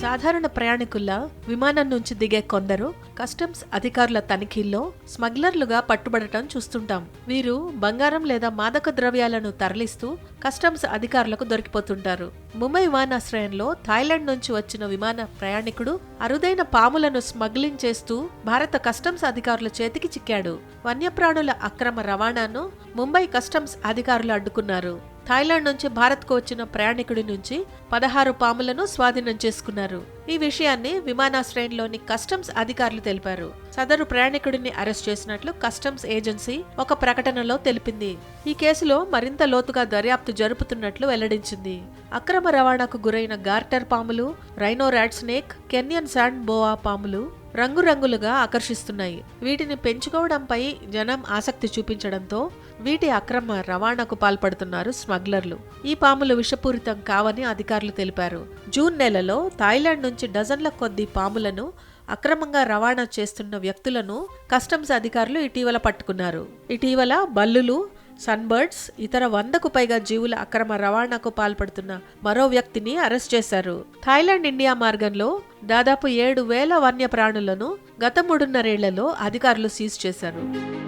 సాధారణ ప్రయాణికుల్లా విమానం నుంచి దిగే కొందరు కస్టమ్స్ అధికారుల తనిఖీల్లో స్మగ్లర్లుగా పట్టుబడటం చూస్తుంటాం. వీరు బంగారం లేదా మాదక ద్రవ్యాలను తరలిస్తూ కస్టమ్స్ అధికారులకు దొరికిపోతుంటారు. ముంబై విమానాశ్రయంలో థాయిలాండ్ నుంచి వచ్చిన విమాన ప్రయాణికుడు అరుదైన పాములను స్మగ్లింగ్ చేస్తూ భారత కస్టమ్స్ అధికారుల చేతికి చిక్కాడు. వన్యప్రాణుల అక్రమ రవాణాను ముంబై కస్టమ్స్ అధికారులు అడ్డుకున్నారు. థాయిలాండ్ నుంచి భారత్కు వచ్చిన ప్రయాణికుడి నుంచి పదహారు పాములను స్వాధీనం చేసుకున్నారు. ఈ విషయాన్ని విమానాశ్రయంలోని కస్టమ్స్ అధికారులు తెలిపారు. సదరు ప్రయాణికుడిని అరెస్ట్ చేసినట్లు కస్టమ్స్ ఏజెన్సీ ఒక ప్రకటనలో తెలిపింది. ఈ కేసులో మరింత లోతుగా దర్యాప్తు జరుపుతున్నట్లు వెల్లడించింది. అక్రమ రవాణాకు గురైన గార్టర్ పాములు rhino rat snake Kenyan sand boa పాములు రంగురంగులుగా ఆకర్షిస్తున్నాయి. వీటిని పెంచుకోవడంపై జనం ఆసక్తి చూపించడంతో వీటి అక్రమ రవాణాకు పాల్పడుతున్నారు స్మగ్లర్లు. ఈ పాములు విషపూరితం కావని అధికారులు తెలిపారు. జూన్ నెలలో థాయిలాండ్ నుంచి డజన్ల కొద్ది పాములను అక్రమంగా రవాణా చేస్తున్న వ్యక్తులను కస్టమ్స్ అధికారులు ఇటీవల పట్టుకున్నారు. ఇటీవల బల్లులు సన్బర్డ్స్ ఇతర వందకు పైగా జీవుల అక్రమ రవాణాకు పాల్పడుతున్న మరో వ్యక్తిని అరెస్ట్ చేశారు. థాయిలాండ్ ఇండియా మార్గంలో దాదాపు ఏడు వేల వన్య ప్రాణులను గత మూడున్నరేళ్ళలో అధికారులు సీజ్ చేశారు.